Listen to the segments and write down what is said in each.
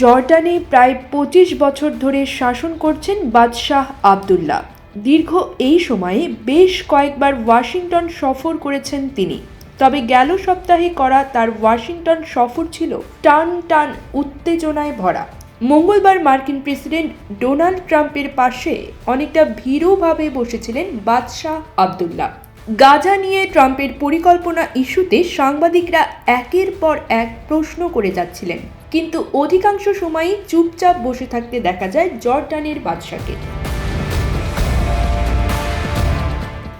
জর্ডানে প্রায় পঁচিশ বছর ধরে শাসন করছেন বাদশাহ আবদুল্লাহ। দীর্ঘ এই সময়ে বেশ কয়েকবার ওয়াশিংটন সফর করেছেন তিনি। তবে গেল সপ্তাহে করা তার ওয়াশিংটন সফর ছিল টান টান উত্তেজনায় ভরা। মঙ্গলবার মার্কিন প্রেসিডেন্ট ডোনাল্ড ট্রাম্পের পাশে অনেকটা ভীরুভাবে বসেছিলেন বাদশাহ আবদুল্লাহ। গাজা নিয়ে ট্রাম্পের পরিকল্পনা ইস্যুতে সাংবাদিকরা একের পর এক প্রশ্ন করে যাচ্ছিলেন। কিন্তু অধিকাংশ সময়ই চুপচাপ বসে থাকতে দেখা যায় জর্ডানের বাদশাকে।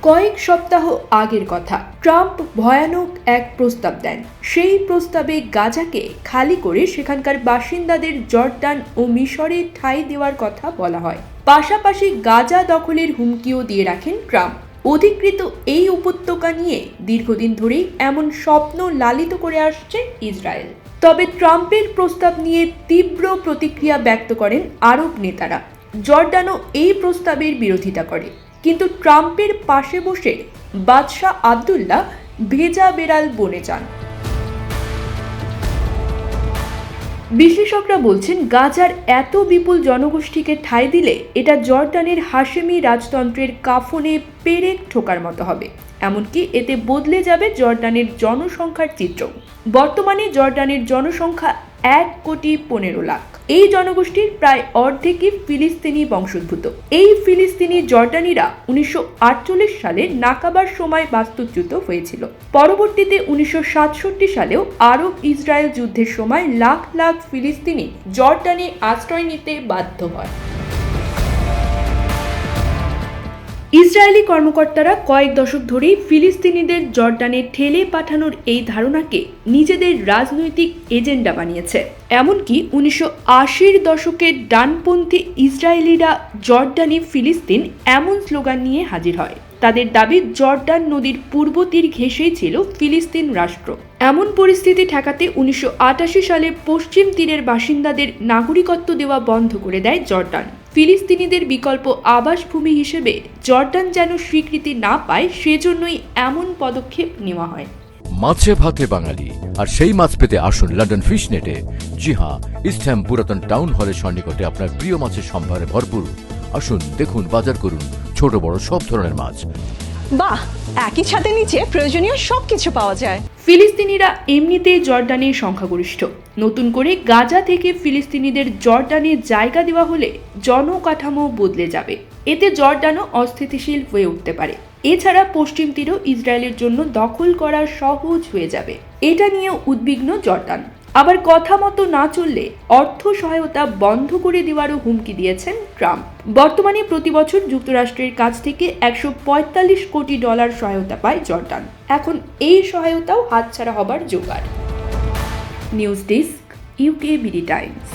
কয়েক সপ্তাহ আগের কথা, ট্রাম্প ভয়ানক এক প্রস্তাব দেন। সেই প্রস্তাবে গাজাকে খালি করে সেখানকার বাসিন্দাদের জর্ডান ও মিশরে ঠাঁই দেওয়ার কথা বলা হয়। পাশাপাশি গাজা দখলের হুমকিও দিয়ে রাখেন ট্রাম্প। অধিকৃত এই উপত্যকা নিয়ে দীর্ঘদিন ধরেই এমন স্বপ্ন লালিত করে আসছে ইসরায়েল। তবে ট্রাম্পের প্রস্তাব নিয়ে তীব্র প্রতিক্রিয়া ব্যক্ত করেন আরব নেতারা। জর্ডানও এই প্রস্তাবের বিরোধিতা করে। কিন্তু ট্রাম্পের পাশে বসে বাদশাহ আবদুল্লাহ ভেজা বেড়াল বনে যান। বিশ্লেষকরা বলছেন, গাজার এত বিপুল জনগোষ্ঠীকে ঠাঁই দিলে এটা জর্ডানের হাশেমি রাজতন্ত্রের কাফনে পেরেক ঠোকার মতো হবে। এমনকি এতে বদলে যাবে জর্ডানের জনসংখ্যার চিত্র বর্তমানে জর্ডানের জনসংখ্যা এক কোটি পনেরো লাখ। এই জনগোষ্ঠীর প্রায় অর্ধেকই ফিলিস্তিনি বংশোদ্ভূত। এই ফিলিস্তিনি জর্ডানিরা উনিশশো আটচল্লিশ সালে নাকাবার সময় বাস্তুচ্যুত হয়েছিল। পরবর্তীতে উনিশশো সাতষট্টি সালেও আরব ইসরায়েল যুদ্ধের সময় লাখ লাখ ফিলিস্তিনি জর্ডানে আশ্রয় নিতে বাধ্য হয়। ইসরায়েলি কর্মকর্তারা কয়েক দশক ধরেই ফিলিস্তিনিদের জর্ডানে ঠেলে পাঠানোর এই ধারণাকে নিজেদের রাজনৈতিক এজেন্ডা বানিয়েছে। এমনকি উনিশশো আশির দশকের ডানপন্থী ইসরায়েলিরা জর্ডানি ফিলিস্তিন এমন স্লোগান নিয়ে হাজির হয়। তাদের দাবি জর্ডান নদীর পূর্ব তীর ঘেঁষেই ছিল ফিলিস্তিন রাষ্ট্র। এমন পরিস্থিতি ঠেকাতে উনিশশো আটাশি সালে পশ্চিম তীরের বাসিন্দাদের নাগরিকত্ব দেওয়া বন্ধ করে দেয় জর্ডান ফিলিস্তিনিদের বিকল্প আবাসভূমি হিসেবে জর্ডান যেন স্বীকৃতি না পায়, সেজন্যই এমন পদক্ষেপ নেওয়া হয়। মাছে ভাতে বাঙালি, আর সেই মাছ পেতে আসুন লন্ডন ফিশ নেটে জি হ্যাঁ ইস্টহ্যাম পুরাতন টাউন হলের সন্নিকটে আপনার প্রিয় মাছের সম্ভারে ভরপুর। আসুন, দেখুন, বাজার করুন ছোট বড় সব ধরনের মাছ। বাহ, একই ছাদের নিচে প্রয়োজনীয় সবকিছু পাওয়া যায়। ফিলিস্তিনিরা এমনিতেই জর্ডানের সংখ্যাগরিষ্ঠ। নতুন করে গাজা থেকে ফিলিস্তিনিদের জর্ডানে জায়গা দেওয়া হলে জনকাঠামো বদলে যাবে। এতে জর্ডানও অস্থিতিশীল হয়ে উঠতে পারে। এছাড়া পশ্চিম তীরও ইসরায়েলের জন্য দখল করা সহজ হয়ে যাবে। এটা নিয়ে উদ্বিগ্ন জর্ডান আবার কথা মতো না চললে অর্থ সহায়তা বন্ধ করে দেওয়ারও হুমকি দিয়েছেন ট্রাম্প। বর্তমানে প্রতি বছর যুক্তরাষ্ট্রের কাছ থেকে একশো পঁয়তাল্লিশ কোটি ডলার সহায়তা পায় জর্ডান। এখন এই সহায়তাও হাতছাড়া হবার জোগাড়। News desk UK BD times.